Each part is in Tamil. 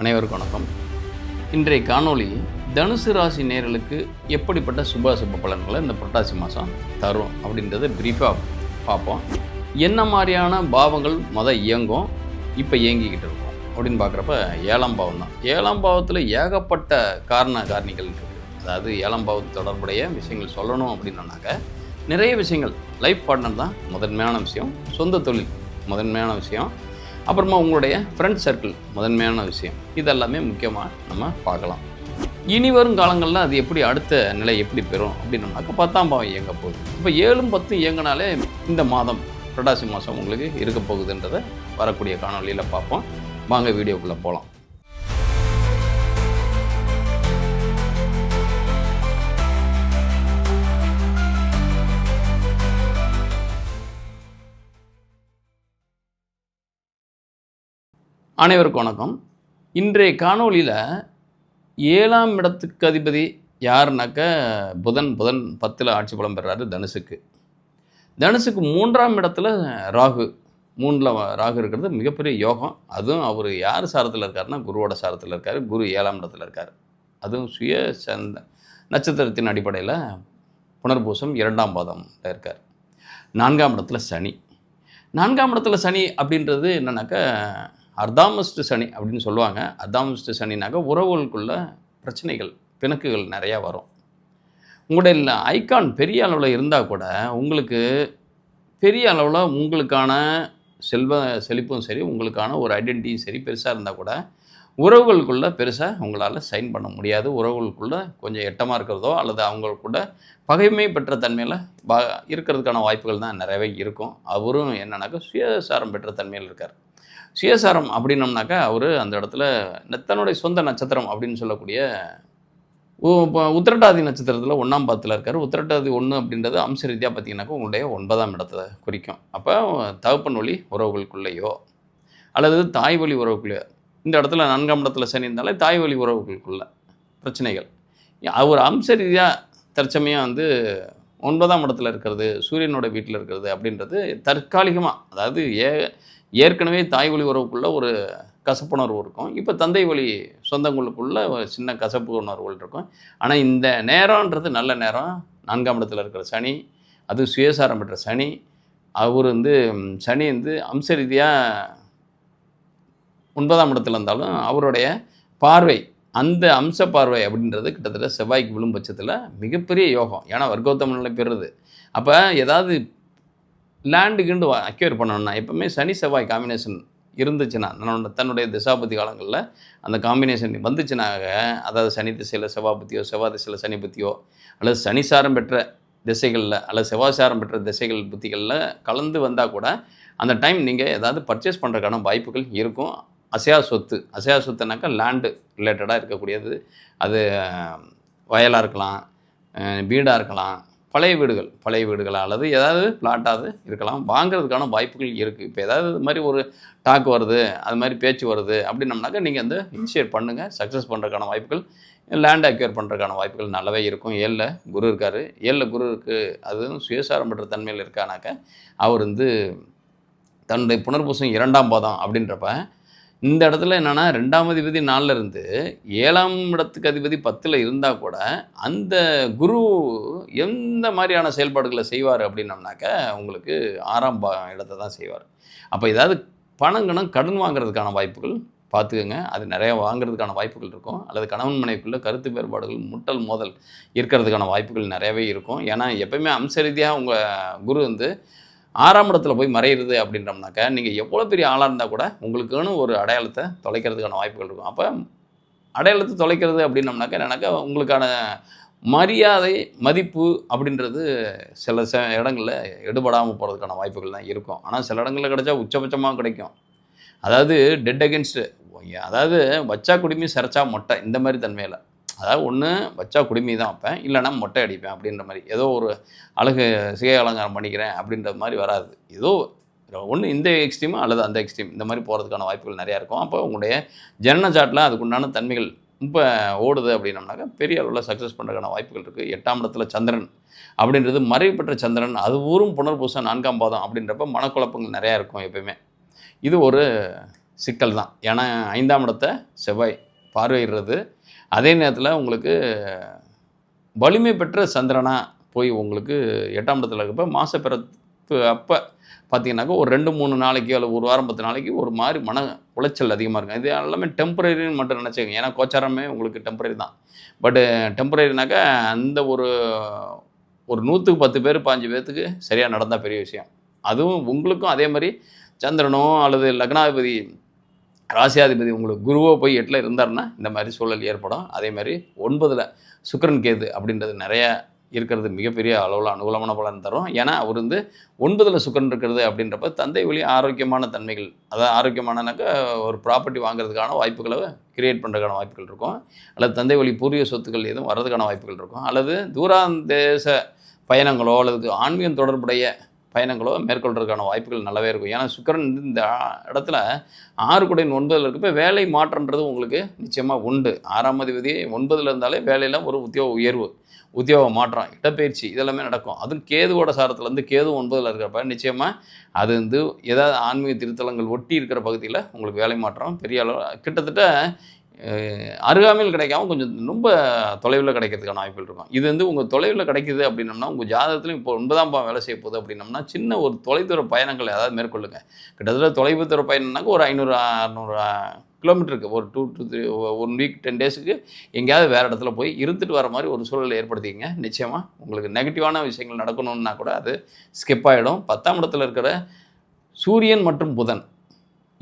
அனைவருக்கும் வணக்கம். இன்றைய காணொளி தனுசு ராசி நேர்களுக்கு எப்படிப்பட்ட சுபாசுப பலன்களை இந்த புரட்டாசி மாதம் தரும் அப்படின்றத பிரீஃபாக பார்ப்போம். என்ன மாதிரியான பாவங்கள் மொதல் இயங்கும் இப்போ இயங்கிக்கிட்டு இருக்கும் அப்படின்னு பார்க்குறப்ப ஏழாம் பாவம் தான். ஏழாம் பாவத்தில் ஏகப்பட்ட காரண காரணிகள் இருக்குது அதாவது ஏழாம் பாவத்து தொடர்புடைய விஷயங்கள் சொல்லணும் அப்படின்னோன்னாக்க நிறைய விஷயங்கள். லைஃப் பார்ட்னர் தான் முதன்மையான விஷயம். சொந்த தொழில் முதன்மையான விஷயம். அப்புறமா உங்களுடைய ஃப்ரெண்ட் சர்க்கிள் முதன்மையான விஷயம். இதெல்லாமே முக்கியமாக நம்ம பார்க்கலாம். இனி வரும் காலங்களில் அது எப்படி அடுத்த நிலை எப்படி பெறும் அப்படின்னோம்னாக்க பத்தாம் பாவம் இயங்க போகுது. இப்போ ஏழும் பத்தும் இயங்கினாலே இந்த மாதம் புரட்டாசி மாதம் உங்களுக்கு இருக்க போகுதுன்றதை வரக்கூடிய காணொலியில் பார்ப்போம். வாங்க வீடியோக்குள்ளே போகலாம் அனைவருக்கும் வணக்கம். இன்றைய காணொளியில் ஏழாம் இடத்துக்கு அதிபதி யாருனாக்க புதன் புதன் பத்தில் ஆட்சி பலம் பெறாரு தனுசுக்கு. தனுசுக்கு மூன்றாம் இடத்துல ராகு. மூணில் ராகு இருக்கிறது மிகப்பெரிய யோகம். அதுவும் அவர் யார் சாரத்தில் இருக்காருன்னா குருவோட சாரத்தில் இருக்கார். குரு ஏழாம் இடத்துல இருக்கார். அதுவும் சுய சந்த நட்சத்திரத்தின் அடிப்படையில் புனர்பூசம் இரண்டாம் பாதம் இருக்கார். நான்காம் இடத்துல சனி. நான்காம் இடத்துல சனி அப்படின்றது என்னன்னாக்கா அர்தாமஸ்ட் சனி அப்படின்னு சொல்லுவாங்க. அர்தாமஸ்ட் சனினாக்க உறவுகளுக்குள்ள பிரச்சனைகள் பிணக்குகள் நிறையா வரும். உங்களுடைய ஐகான் பெரிய அளவில் இருந்தால் கூட உங்களுக்கு பெரிய அளவில் உங்களுக்கான செல்வ செழிப்பும் சரி உங்களுக்கான ஒரு ஐடென்டிட்டியும் சரி பெருசாக இருந்தால் கூட உறவுகளுக்குள்ளே பெருசாக உங்களால் சைன் பண்ண முடியாது. உறவுகளுக்குள்ளே கொஞ்சம் எட்டமாக இருக்கிறதோ அல்லது அவங்களுக்குள்ள பகைமை பெற்ற தன்மையில் பா இருக்கிறதுக்கான வாய்ப்புகள் தான் நிறையவே இருக்கும். அவரும் என்னன்னாக்கா சுயசாரம் பெற்ற தன்மையில் இருக்கார். சுயசாரம் அப்படின்னம்னாக்கா அவர் அந்த இடத்துல தன்னுடைய சொந்த நட்சத்திரம் அப்படின்னு சொல்லக்கூடிய இப்போ உத்திரட்டாதி நட்சத்திரத்தில் ஒன்றாம் பாதத்தில் இருக்கார். உத்திரட்டாதி ஒன்று அப்படின்றது அம்ச ரீதியாக பார்த்தீங்கன்னாக்கா உங்களுடைய ஒன்பதாம் இடத்தை குறிக்கும். அப்போ தகப்பன் வழி உறவுகளுக்குள்ளேயோ அல்லது தாய் வழி உறவுக்குள்ளேயோ இந்த இடத்துல நான்காம் இடத்துல சனி இருந்தாலே தாய் வழி உறவுகளுக்குள்ள பிரச்சனைகள். அவர் அம்ச ரீதியாக தற்சமையாக வந்து ஒன்பதாம் இடத்துல இருக்கிறது சூரியனோட வீட்டில் இருக்கிறது அப்படின்றது தற்காலிகமாக அதாவது ஏ ஏற்கனவே தாய் வழி உறவுக்குள்ளே ஒரு கசப்புணர்வு இருக்கும். இப்போ தந்தை வழி சொந்தங்களுக்குள்ள ஒரு சின்ன கசப்பு உணர்வுகள் இருக்கும். ஆனால் இந்த நேரம்ன்றது நல்ல நேரம். நான்காம் இடத்துல இருக்கிற சனி அது சுயசாரம் பெற்ற சனி அவர் வந்து சனி வந்து அம்ச ரீதியாக ஒன்பதாம் இடத்துல இருந்தாலும் அவருடைய பார்வை அந்த அம்ச பார்வை அப்படின்றது கிட்டத்தட்ட செவ்வாய்க்கு விழும் பட்சத்தில் மிகப்பெரிய யோகம். ஏன்னா வர்க்கோத்தம நிலை பெறுறது அப்போ ஏதாவது லேண்டு கிண்டு அக்யூர் பண்ணணும்னா எப்பவுமே சனி செவ்வாய் காம்பினேஷன் இருந்துச்சுன்னா தன்னோட தன்னுடைய திசாபதி காலங்களில் அந்த காம்பினேஷன் வந்துச்சுனாக அதாவது சனி திசையில் செவ்வாய்பத்தியோ செவ்வாய் திசையில் சனி புத்தியோ அல்லது சனிசாரம் பெற்ற திசைகளில் அல்லது செவ்வாய்சாரம் பெற்ற திசைகள் புத்திகளில் கலந்து வந்தால் கூட அந்த டைம் நீங்கள் ஏதாவது பர்ச்சேஸ் பண்ணுறதுக்கான வாய்ப்புகள் இருக்கும். அசையா சொத்து அசையா சொத்துனாக்கா லேண்டு ரிலேட்டடாக இருக்கக்கூடியது. அது வயலாக இருக்கலாம் வீடாக இருக்கலாம் பழைய வீடுகள் பழைய வீடுகள் அல்லது ஏதாவது பிளாட்டாவது இருக்கலாம். வாங்குறதுக்கான வாய்ப்புகள் இருக்குது இப்போ ஏதாவது இது மாதிரி ஒரு டாக் வருது அது மாதிரி பேச்சு வருது அப்படின்னம்னாக்கா நீங்கள் வந்து இனிஷியேட் பண்ணுங்கள் சக்ஸஸ் பண்ணுறதுக்கான வாய்ப்புகள் லேண்ட் அக்யூர் பண்ணுறதுக்கான வாய்ப்புகள் நல்லாவே இருக்கும். ஏழில் குரு இருக்கார். ஏழில் குரு இருக்குது அதுவும் சுயசாரம் பெற்ற தன்மையில் இருக்கானாக்க அவர் வந்து தன்னுடைய புனர்பூசம் இரண்டாம் பாதம் அப்படின்றப்ப இந்த இடத்துல என்னென்னா ரெண்டாம் அதிபதி நாலில் இருந்து ஏழாம் இடத்துக்கு அதிபதி பத்தில் இருந்தால் கூட அந்த குரு எந்த மாதிரியான செயல்பாடுகளை செய்வார் அப்படின்னம்னாக்க உங்களுக்கு ஆறாம் பா இடத்தை தான் செய்வார். அப்போ ஏதாவது பணங்கணம் கடன் வாங்குறதுக்கான வாய்ப்புகள் பார்த்துக்கோங்க அது நிறையா வாங்குறதுக்கான வாய்ப்புகள் இருக்கும். அல்லது கணவன் மனைவிக்குள்ளே கருத்து வேறுபாடுகள் முட்டல் மோதல் இருக்கிறதுக்கான வாய்ப்புகள் நிறையவே இருக்கும். ஏன்னா எப்பயுமே அம்ச ரீதியாக உங்கள் குரு வந்து ஆறாம் இடத்துல போய் மறையிறது அப்படின்றோம்னாக்கா நீங்கள் எவ்வளோ பெரிய ஆளாக இருந்தால் கூட உங்களுக்குன்னு ஒரு அடையாளத்தை தொலைக்கிறதுக்கான வாய்ப்புகள் இருக்கும். அப்போ அடையாளத்தை தொலைக்கிறது அப்படின்னம்னாக்க எனக்கு உங்களுக்கான மரியாதை மதிப்பு அப்படின்றது சில ச இடங்களில் எடுபடாமல் போகிறதுக்கான வாய்ப்புகள் தான் இருக்கும். ஆனால் சில இடங்களில் கிடைச்சா உச்சபட்சமாக கிடைக்கும். அதாவது டெட் அகேன்ஸ்டு அதாவது வச்சா குடிமி சிறச்சா மொட்டை இந்த மாதிரி தன்மையில். அதாவது ஒன்று வச்சா குடுமி தான் வைப்பேன் இல்லைன்னா மொட்டை அடிப்பேன் அப்படின்ற மாதிரி. ஏதோ ஒரு அழகு சிகை அலங்காரம் பண்ணிக்கிறேன் அப்படின்ற மாதிரி வராது. ஏதோ ஒன்று இந்த எக்ஸ்ட்ரீம் அல்லது அந்த எக்ஸ்ட்ரீம் இந்த மாதிரி போகிறதுக்கான வாய்ப்புகள் நிறையா இருக்கும். அப்போ உங்களுடைய ஜனன சாட்டில் அதுக்குண்டான தன்மைகள் இப்போ ஓடுது அப்படின்னம்னாக்கா பெரிய அளவில் சக்ஸஸ் பண்ணுறதுக்கான வாய்ப்புகள் இருக்குது எட்டாம் இடத்துல சந்திரன் அப்படின்றது மறைவு பெற்ற சந்திரன். அது ஊரும் புனர்பூசம் நான்காம் பாதம் அப்படின்றப்ப மனக்குழப்பங்கள் நிறையா இருக்கும் எப்பயுமே. இது ஒரு சிக்கல் தான் ஏன்னா ஐந்தாம் இடத்தை செவ்வாய் பார்வையிடுறது. அதே நேரத்தில் உங்களுக்கு வலிமை பெற்ற சந்திரனாக போய் உங்களுக்கு எட்டாம் இடத்துல இருக்கப்போ மாச பிறப்பு அப்போ பார்த்தீங்கன்னாக்கா ஒரு ரெண்டு மூணு நாளைக்கு அல்லது ஒரு வாரம் பத்து நாளைக்கு ஒரு மாதிரி மன உளைச்சல் அதிகமாக இருக்கும். இது எல்லாமே டெம்பரரின்னு மட்டும் நினச்சிக்கோங்க. ஏன்னா கோச்சாரமே உங்களுக்கு டெம்பரரி தான். பட்டு டெம்பரரினாக்கா அந்த ஒரு ஒரு நூற்றுக்கு பத்து பேர் பாஞ்சு பேர்த்துக்கு சரியாக நடந்தால் பெரிய விஷயம். அதுவும் உங்களுக்கும் அதே மாதிரி சந்திரனோ அல்லது லக்னாதிபதி ராசியாதிபதி உங்களுக்கு குருவோ போய் எட்டில் இருந்தாருன்னா இந்த மாதிரி சூழல் ஏற்படும். அதே மாதிரி ஒன்பதில் சுக்கரன் கேது அப்படின்றது நிறையா இருக்கிறது மிகப்பெரிய அளவில் அனுகூலமான பலன் தரும். ஏன்னா அவர் வந்து ஒன்பதில் சுக்கரன் இருக்கிறது அப்படின்றப்ப தந்தை வழி ஆரோக்கியமான தன்மைகள் அதாவது ஆரோக்கியமானனாக்கா ஒரு ப்ராப்பர்ட்டி வாங்குறதுக்கான வாய்ப்புகளை கிரியேட் பண்ணுறதுக்கான வாய்ப்புகள் இருக்கும். அல்லது தந்தை வழி பூர்வீக சொத்துக்கள் எதுவும் வர்றதுக்கான வாய்ப்புகள் இருக்கும். அல்லது தூராந்தேச பயணங்களோ அல்லது ஆன்மீகம் தொடர்புடைய பயணங்களோ மேற்கொள்றதுக்கான வாய்ப்புகள் நல்லாவே இருக்கும். ஏன்னா சுக்கரன் இந்த இடத்துல ஆறு குடையின் ஒன்பதில் இருக்கப்போ வேலை மாற்றன்றது உங்களுக்கு நிச்சயமாக உண்டு. ஆறாம் அதிபதி ஒன்பதில் இருந்தாலே வேலையில் ஒரு உத்தியோக உயர்வு உத்தியோக மாற்றம் இடப்பயிற்சி இதெல்லாமே நடக்கும். அதுவும் கேதுவோட சாரத்தில் இருந்து கேது ஒன்பதில் இருக்கிறப்ப நிச்சயமாக அது வந்து ஏதாவது ஆன்மீக திருத்தலங்கள் ஒட்டி இருக்கிற பகுதியில் உங்களுக்கு வேலை மாற்றம் பெரிய அளவு கிட்டத்தட்ட அருகாமையில் கிடைக்காம கொஞ்சம் ரொம்ப தொலைவில் கிடைக்கிறதுக்கான வாய்ப்புகள் இருக்கும். இது வந்து உங்கள் தொலைவில் கிடைக்கிது அப்படின்னம்னா உங்கள் ஜாதகத்துலையும் இப்போ ஒன்பதாம் பாவம் வேலை செய்ய போகுது அப்படின்னம்னா சின்ன ஒரு தொலைதூர பயணங்கள் ஏதாவது மேற்கொள்ளுங்க. கிட்டத்தட்ட தொலைவு தூர பயணம்னாக்க ஒரு ஐநூறு அறநூறு கிலோமீட்டருக்கு ஒரு two to three one week ten டேஸுக்கு எங்கேயாவது வேறு இடத்துல போய் இருந்துட்டு வர மாதிரி ஒரு சூழலை ஏற்படுத்திங்க நிச்சயமாக உங்களுக்கு நெகட்டிவான விஷயங்கள் நடக்கணும்னா கூட அது ஸ்கிப் ஆகிடும் பத்தாம் இடத்துல இருக்கிற சூரியன் மற்றும் புதன்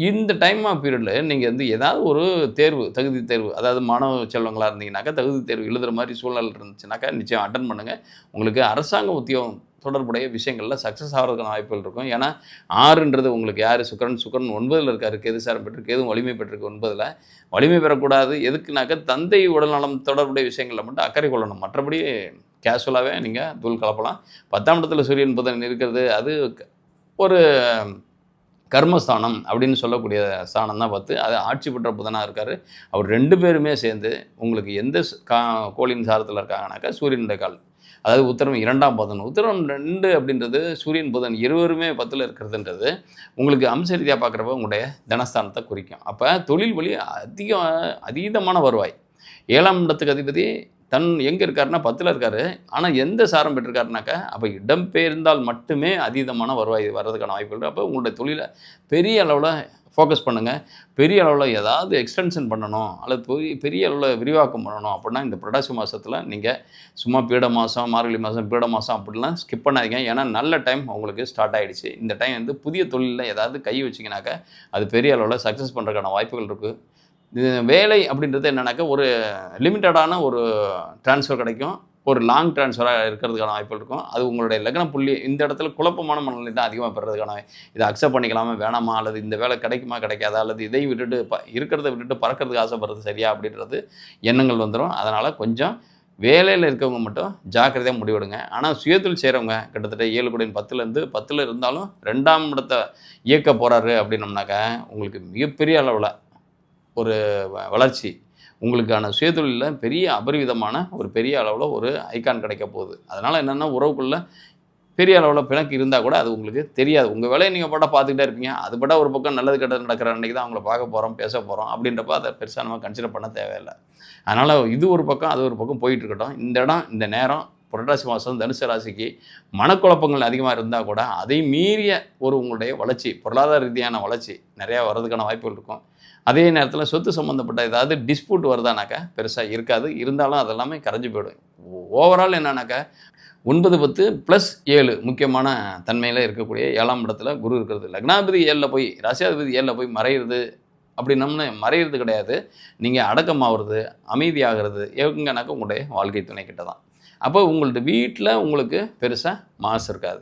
இந்த டைம் ஆஃப் பீரியடில் நீங்கள் வந்து ஏதாவது ஒரு தேர்வு தகுதி தேர்வு அதாவது மாணவ செல்வங்களாக இருந்தீங்கன்னாக்கா தகுதி தேர்வு எழுதுகிற மாதிரி சூழல் இருந்துச்சுனாக்கா நிச்சயம் அட்டன் பண்ணுங்கள் உங்களுக்கு அரசாங்க உத்தியோகம் தொடர்புடைய விஷயங்களில் சக்ஸஸ் ஆகிறதுக்கான வாய்ப்புகள் இருக்கும். ஏன்னா ஆறுன்றது உங்களுக்கு யார்? சுக்கரன் சுக்கரன் ஒன்பதில் இருக்காரு. கேது சாரம் பெற்றிருக்கு எதுவும் வலிமை பெற்றிருக்கு ஒன்பதில். வலிமை பெறக்கூடாது. எதுக்குனாக்கா தந்தை உடல்நலம் தொடர்புடைய விஷயங்களில் மட்டும் அக்கறை கொள்ளணும். மற்றபடி கேஷுவலாகவே நீங்கள் தூள் கலப்பலாம். பத்தாம் இடத்துல சூரியன் புதன் இருக்கிறது அது ஒரு கர்மஸ்தானம் அப்படின்னு சொல்லக்கூடிய ஸ்தானம் தான் பார்த்து அது ஆட்சி பெற்ற புதனாக இருக்கார். அவர் ரெண்டு பேருமே சேர்ந்து உங்களுக்கு எந்த கா கோழியின் சாரத்தில் இருக்காங்கனாக்கா சூரியனுடைய கால். அதாவது உத்தரம் இரண்டாம் பதன் உத்தரம் ரெண்டு அப்படின்றது சூரியன் புதன் இருவருமே பத்தில் இருக்கிறதுன்றது உங்களுக்கு அம்ச ரீதியாக பார்க்குறப்ப உங்களுடைய தனஸ்தானத்தை குறிக்கும். அப்போ தொழில் வழி அதிக அதீதமான வருவாய். ஏழாம் இடத்துக்கு அதிபதி தன் எங்கே இருக்காருன்னா பத்தில் இருக்காரு. ஆனால் எந்த சாரம் பெற்றிருக்காருனாக்கா அப்போ இடம் பெயர்ந்தால் மட்டுமே அதீதமான வருவாய் வர்றதுக்கான வாய்ப்புகள் அப்போ உங்களுடைய தொழிலை பெரிய அளவில் ஃபோக்கஸ் பண்ணுங்கள் பெரிய அளவில் ஏதாவது எக்ஸ்டென்ஷன் பண்ணணும். அல்லது பெரிய பெரிய அளவில் விரிவாக்கம் பண்ணணும் அப்படின்னா இந்த புரட்டாசி மாதத்தில் நீங்கள் சும்மா பீட மாதம் மார்கழி மாதம் பீட மாதம் அப்படிலாம் ஸ்கிப் பண்ணாதீங்க. ஏன்னா நல்ல டைம் உங்களுக்கு ஸ்டார்ட் ஆகிடுச்சு இந்த டைம் வந்து புதிய தொழிலில் ஏதாவது கை வச்சிங்கனாக்கா அது பெரிய அளவில் சக்ஸஸ் பண்ணுறதுக்கான வாய்ப்புகள் இருக்குது வேலை அப்படின்றது என்னன்னாக்கா ஒரு லிமிட்டடான ஒரு ட்ரான்ஸ்ஃபர் கிடைக்கும். ஒரு லாங் ட்ரான்ஸ்ஃபராக இருக்கிறதுக்கான வாய்ப்புகள் இருக்கும். அது உங்களுடைய லக்ன புள்ளி இந்த இடத்துல குழப்பமான மனநிலை தான் அதிகமாக பெறதுக்கான இதை அக்செப்ட் பண்ணிக்கலாமா வேணாமா அல்லது இந்த வேலை கிடைக்குமா கிடைக்காதா அல்லது இதை விட்டுட்டு ப இருக்கிறத விட்டுட்டு பறக்கிறதுக்கு ஆசைப்படுறது சரியா அப்படின்றது எண்ணங்கள் வந்துடும் அதனால் கொஞ்சம் வேலையில் இருக்கவங்க மட்டும் ஜாக்கிரதையாக முடிவெடுங்க. ஆனால் சுயத்தில் செய்கிறவங்க கிட்டத்தட்ட ஏழு கோடி பத்துலேருந்து பத்தில் இருந்தாலும் ரெண்டாம் இடத்தை இயக்க போகிறாரு அப்படின்னம்னாக்கா உங்களுக்கு மிகப்பெரிய அளவில் ஒரு வ- வளர்ச்சி. உங்களுக்கான சுயதொழிலில் பெரிய அபரிவிதமான ஒரு பெரிய அளவில் ஒரு ஐக்கான் கிடைக்க போகுது. அதனால் என்னென்னா உறவுக்குள்ளே பெரிய அளவில் பிணக்கு இருந்தால் கூட அது உங்களுக்கு தெரியாது. உங்கள் வேலையை நீங்கள் பாட்டா பார்த்துக்கிட்டே இருப்பீங்க. அது பாட்டா ஒரு பக்கம் நல்லது கெட்டது நடக்கிற அன்றைக்கி தான் அவங்கள பார்க்க போகிறோம் பேச போகிறோம் அப்படின்றப்ப அதை பெருசாக நம்ம கன்சிடர் பண்ண தேவையில்லை. அதனால் இது ஒரு பக்கம் அது ஒரு பக்கம் போயிட்டு இருக்கட்டும். இந்த இடம் இந்த நேரம் புரட்டாசி மாதம் தனுசு ராசிக்கு மனக்குழப்பங்கள் அதிகமாக இருந்தால் கூட அதை மீறிய ஒரு உங்களுடைய வளர்ச்சி பொருளாதார ரீதியான வளர்ச்சி நிறையா வர்றதுக்கான வாய்ப்புகள் இருக்கும். அதே நேரத்தில் சொத்து சம்மந்தப்பட்ட ஏதாவது டிஸ்பியூட் வருதானாக்கா? பெருசாக இருக்காது. இருந்தாலும் அதெல்லாமே கரைஞ்சு போயிடும். ஓவரால் என்னன்னாக்கா ஒன்பது பத்து ப்ளஸ் ஏழு முக்கியமான தன்மையில் இருக்கக்கூடிய ஏழாம் இடத்துல குரு இருக்கிறது. லக்னாதிபதி ஏழில் போய் ராசியாதிபதி ஏழில் போய் மறையிறது அப்படின்னம்னு மறையிறது கிடையாது. நீங்கள் அடக்கமாகிறது அமைதியாகிறது எங்கனாக்கா உங்களுடைய வாழ்க்கை துணை கிட்ட தான் அப்போ உங்கள்ட்ட வீட்டில் உங்களுக்கு பெருசாக மாசு இருக்காது.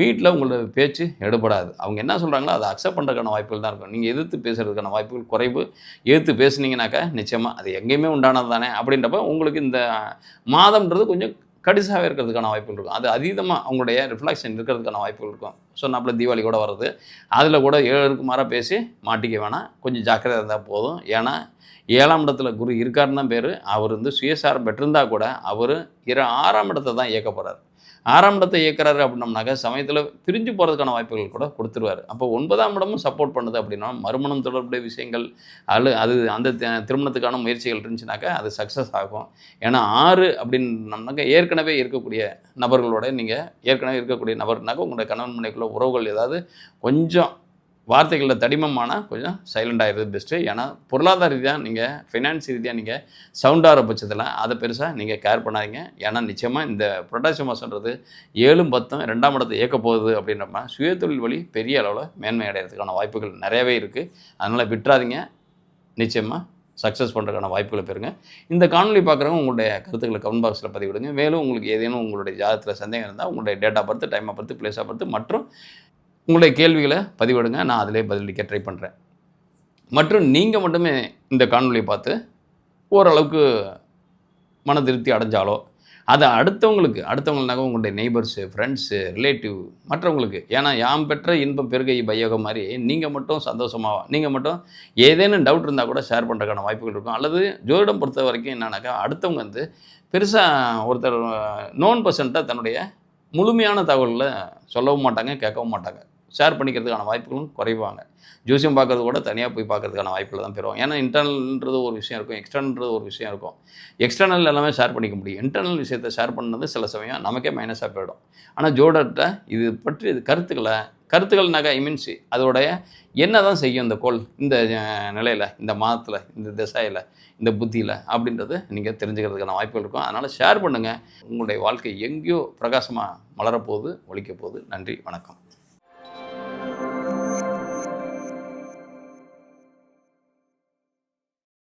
வீட்டில் உங்களோட பேச்சு எடுபடாது. அவங்க என்ன சொல்கிறாங்களோ அதை அக்செப்ட் பண்ணுறதுக்கான வாய்ப்புகள் தான் இருக்கும். நீங்கள் எதிர்த்து பேசுகிறதுக்கான வாய்ப்புகள் குறைவு. எதிர்த்து பேசுனீங்கனாக்கா நிச்சயமாக அது எங்கேயுமே உண்டானது தானே அப்படின்றப்ப உங்களுக்கு இந்த மாதம்ன்றது கொஞ்சம் கடிசாகவே இருக்கிறதுக்கான வாய்ப்புகள் இருக்கும். அது அதீதமாக அவங்களுடைய ரிஃப்ளெக்ஷன் இருக்கிறதுக்கான வாய்ப்புகள் இருக்கும். சொன்னாப்புல தீபாவளி கூட வருது அதில் கூட ஏழருக்கு மாற பேசி மாட்டிக்க வேணாம். கொஞ்சம் ஜாக்கிரதையாக இருந்தால் போதும். ஏன்னா ஏழாம் இடத்துல குரு இருக்காருன்னு தான் பேர். அவர் வந்து சுயசாரம் பெற்றிருந்தா கூட அவர் இரு ஆறாம் இடத்தை தான் இயக்க போகிறார் ஆறாம் இடத்தை இயக்குறாரு அப்படின்னம்னாக்க சமயத்தில் பிரிஞ்சு போகிறதுக்கான வாய்ப்புகள் கூட கொடுத்துருவாரு. அப்போ ஒன்பதாம் இடமும் சப்போர்ட் பண்ணுது அப்படின்னா மறுமணம் தொடர்புடைய விஷயங்கள் அது அது அந்த திருமணத்துக்கான முயற்சிகள் இருந்துச்சுனாக்கா அது சக்ஸஸ் ஆகும். ஏன்னா ஆறு அப்படின்னம்னாக்க ஏற்கனவே இருக்கக்கூடிய நபர்களோட நீங்கள் ஏற்கனவே இருக்கக்கூடிய நபர்னாக்க உங்களுடைய கணவன் மனைக்குள்ள உறவுகள் ஏதாவது கொஞ்சம் வார்த்தைகளில் தடிமமானால் கொஞ்சம் சைலண்ட் ஆகிறது பெஸ்ட்டு ஏன்னா பொருளாதார ரீதியாக நீங்கள் ஃபினான்ஸ் ரீதியாக நீங்கள் சவுண்டாகிற பட்சத்தில் அதை பெருசாக நீங்கள் கேர் பண்ணாதீங்க. ஏன்னா நிச்சயமாக இந்த புரட்டாசி மாதன்றது ஏழும் பத்தும் ரெண்டாம் இடத்தை இயக்க போகுது அப்படின்றப்ப சுயதொழில் வழி பெரிய அளவில் மேன்மை அடைகிறதுக்கான வாய்ப்புகள் நிறையவே இருக்குது அதனால் விட்டுறாதீங்க. நிச்சயமாக சக்ஸஸ் பண்ணுறதுக்கான வாய்ப்புகளை பெறுங்க. இந்த காணொலி பார்க்குறவங்க உங்களுடைய கருத்துக்களை கமெண்ட் பாக்ஸில் பதிவிடுங்க. மேலும் உங்களுக்கு ஏதேனும் உங்களுடைய ஜாதகத்தில் சந்தேகம் இருந்தால் உங்களுடைய டேட்டா பார்த்து டைமை டைம் பிளேஸாக பார்த்து மற்றும் உங்களுடைய கேள்விகளை பதிவிடுங்க. நான் அதிலே பதிலளிக்க ட்ரை பண்ணுறேன் மற்றும் நீங்கள் மட்டுமே இந்த காணொலியை பார்த்து ஓரளவுக்கு மன திருப்தி அடைஞ்சாலோ அதை அடுத்தவங்களுக்கு அடுத்தவங்கனாக்க உங்களுடைய நெய்பர்ஸு ஃப்ரெண்ட்ஸு ரிலேட்டிவ் மற்றவங்களுக்கு ஏன்னா யாம் பெற்ற இன்பம் பெருகை பயோகம் மாதிரி நீங்கள் மட்டும் சந்தோஷமாக நீங்கள் மட்டும் ஏதேனும் டவுட் இருந்தால் கூட ஷேர் பண்ணுறதுக்கான வாய்ப்புகள் இருக்கும். அல்லது ஜோதிடம் பொறுத்த வரைக்கும் என்னன்னாக்கா அடுத்தவங்க வந்து பெருசாக ஒருத்தர் நோன் பர்சன்ட்டாக தன்னுடைய முழுமையான தகவலில் சொல்லவும் மாட்டாங்க கேட்கவும் மாட்டாங்க. ஷேர் பண்ணிக்கிறதுக்கான வாய்ப்புகளும் குறைவாங்க. ஜோசியம் பார்க்கறது கூட தனியாக போய் பார்க்கறதுக்கான வாய்ப்புகள் தான் பெறுவோம் ஏன்னா இன்டர்னல்ன்றது ஒரு விஷயம் இருக்கும் எக்ஸ்டர்னல்ன்றது ஒரு விஷயம் இருக்கும். எக்ஸ்டர்னல் எல்லாமே ஷேர் பண்ணிக்க முடியும். இன்டர்னல் விஷயத்தை ஷேர் பண்ணது சில சமயம் நமக்கே மைனஸாக போயிடும். ஆனால் ஜோடர்கிட்ட இது பற்றி இது கருத்துக்களை கருத்துக்கள்னாக்கா இமீன்ஸ் அதோடைய என்ன தான் செய்யும் இந்த கோல் இந்த நிலையில் இந்த மாதத்தில் இந்த திசையில் இந்த புத்தியில் அப்படின்றது நீங்கள் தெரிஞ்சுக்கிறதுக்கான வாய்ப்புகள் இருக்கும். அதனால் ஷேர் பண்ணுங்கள் உங்களுடைய வாழ்க்கை எங்கேயோ பிரகாசமாக மலரப்போகுது ஒழிக்க போகுது. நன்றி வணக்கம்.